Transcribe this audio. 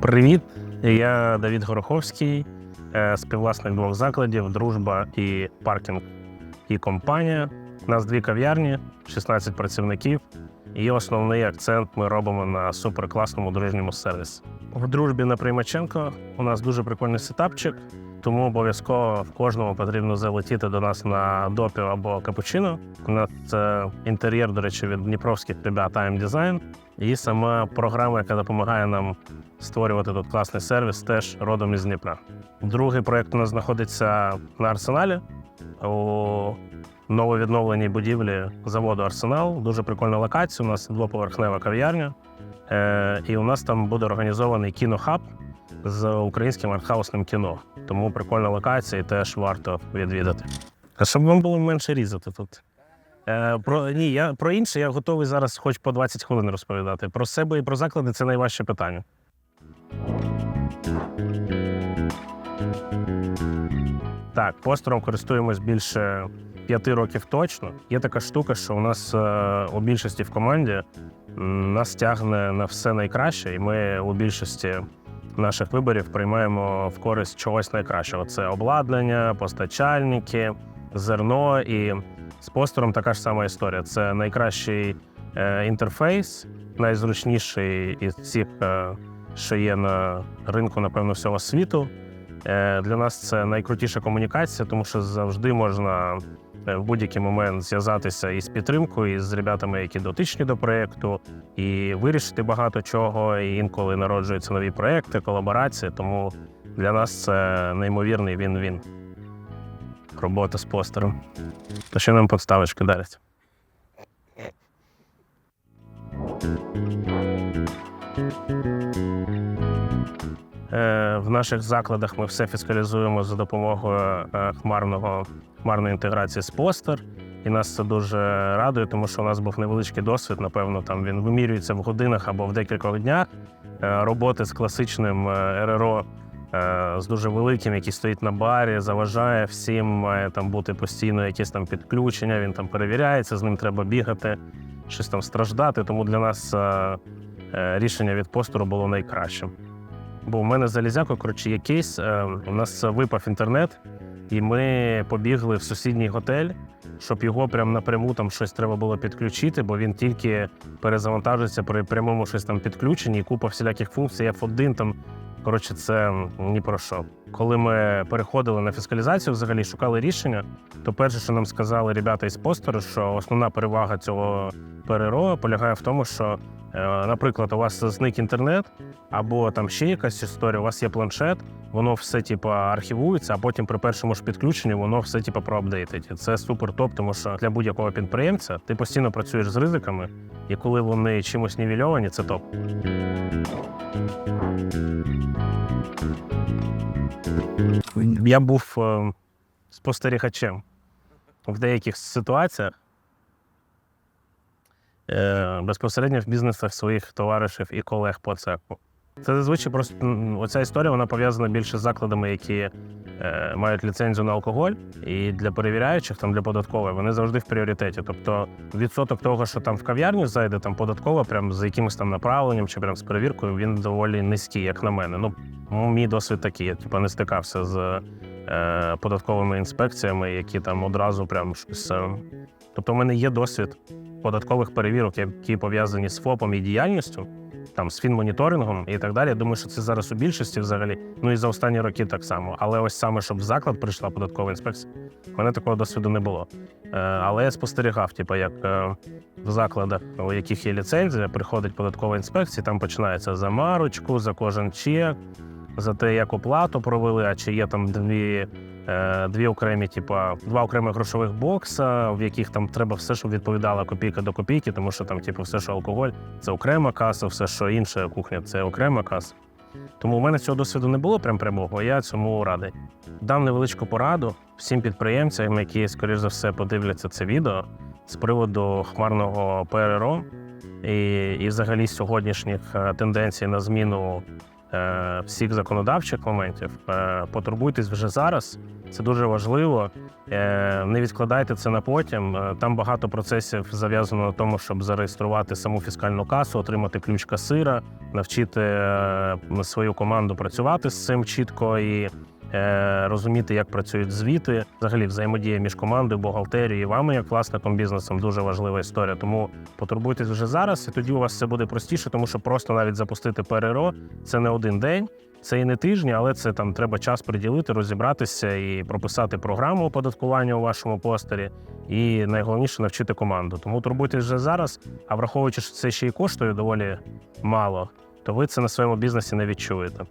Привіт, я Давід Гороховський, е, співвласник двох закладів Дружба і паркінг і компанія. У нас дві кав'ярні, 16 працівників. І основний акцент ми робимо на суперкласному дружньому сервісі. В дружбі на Приймаченко у нас дуже прикольний сетапчик, тому обов'язково в кожному потрібно залетіти до нас на допіо або капучино. У нас це інтер'єр, до речі, від дніпровських ребят AM Design. І сама програма, яка допомагає нам створювати тут класний сервіс, теж родом із Дніпра. Другий проєкт у нас знаходиться на арсеналі у нововідновленій будівлі заводу Арсенал. Дуже прикольна локація. У нас двоповерхнева кав'ярня. Е, і у нас там буде організований кінохаб з українським артхаусним кіно. Тому прикольна локація і теж варто відвідати. А щоб вам було менше різати тут. Е, про ні, я про інше я готовий зараз хоч по 20 хвилин розповідати. Про себе і про заклади це найважче питання. Так, постером користуємось більше п'яти років точно. Є така штука, що у нас е, у більшості в команді нас тягне на все найкраще, і ми у більшості наших виборів приймаємо в користь чогось найкращого. Це обладнання, постачальники, зерно і з постером така ж сама історія. Це найкращий е, інтерфейс, найзручніший із всіх, е, що є на ринку, напевно, всього світу. Е, для нас це найкрутіша комунікація, тому що завжди можна в будь-який момент зв'язатися із підтримкою, і з ребятами, які дотичні до проєкту, і вирішити багато чого. І інколи народжуються нові проекти, колаборації. Тому для нас це неймовірний він-він. Робота з постером. То що нам подставочки дарять? В наших закладах ми все фіскалізуємо за допомогою е, хмарного, хмарної інтеграції з постер. І нас це дуже радує, тому що у нас був невеличкий досвід. Напевно, там він вимірюється в годинах або в декількох днях. Е, Роботи з класичним е, РРО е, з дуже великим, який стоїть на барі, заважає всім, має там бути постійно якесь там підключення. Він там перевіряється, з ним треба бігати, щось там страждати. Тому для нас е, е, рішення від постеру було найкращим. Бо у мене залізяко, коротше, є кейс. е, У нас випав інтернет, і ми побігли в сусідній готель, щоб його прям напряму там щось треба було підключити, бо він тільки перезавантажується при прямому щось там підключенні, і купа всіляких функцій, F1 там. Коротше, це ні про що. Коли ми переходили на фіскалізацію, взагалі шукали рішення, то перше, що нам сказали ребята із постеру, що основна перевага цього ПРРО полягає в тому, що, наприклад, у вас зник інтернет, або там ще якась історія, у вас є планшет, воно все типа архівується, а потім при першому ж підключенні воно все типа проапдейтить. Це супер топ, тому що для будь-якого підприємця ти постійно працюєш з ризиками, і коли вони чимось нівельовані, це топ. Я був е, спостерігачем в деяких ситуаціях. Е, Безпосередньо в бізнесах своїх товаришів і колег по цеху. Це зазвичай просто оця історія вона пов'язана більше з закладами, які е, мають ліцензію на алкоголь, і для перевіряючих, там для податкової, вони завжди в пріоритеті. Тобто відсоток того, що там в кав'ярню зайде, там податкова, прям з якимось там направленням чи прям з перевіркою, він доволі низький, як на мене. Ну, мій досвід такий. Я типу, не стикався з е, податковими інспекціями, які там одразу прям щось. Е, тобто, в мене є досвід податкових перевірок, які пов'язані з ФОПом і діяльністю там з фінмоніторингом і так далі. Я думаю, що це зараз у більшості взагалі. Ну і за останні роки так само. Але ось саме, щоб в заклад прийшла податкова інспекція, в мене такого досвіду не було. Е, але я спостерігав, типу, як е, в закладах, у яких є ліцензія, приходить податкова інспекція, там починається за марочку, за кожен чек, за те, як оплату провели, а чи є там дві. Е, Дві окремі, типа, два окремих грошових бокса, в яких там треба все, щоб відповідала копійка до копійки, тому що там, типу, все, що алкоголь, це окрема каса, все, що інша кухня, це окрема каса. Тому у мене цього досвіду не було прям прямого, я цьому радий. Дам невеличку пораду всім підприємцям, які, скоріш за все, подивляться це відео з приводу хмарного ПРРО і, і взагалі сьогоднішніх е, тенденцій на зміну всіх законодавчих моментів, е, потурбуйтесь вже зараз. Це дуже важливо. Е, Не відкладайте це на потім. Е, Там багато процесів зав'язано на тому, щоб зареєструвати саму фіскальну касу, отримати ключ касира, навчити е, свою команду працювати з цим чітко і е, розуміти, як працюють звіти. Взагалі, взаємодія між командою, бухгалтерією і вами, як власником бізнесом, дуже важлива історія. Тому потурбуйтесь вже зараз, і тоді у вас все буде простіше, тому що просто навіть запустити ПРРО це не один день. Це і не тижні, але це там треба час приділити, розібратися і прописати програму оподаткування у вашому постері. І найголовніше навчити команду. Тому турбуйтесь вже зараз. А враховуючи, що це ще й коштує доволі мало, то ви це на своєму бізнесі не відчуєте.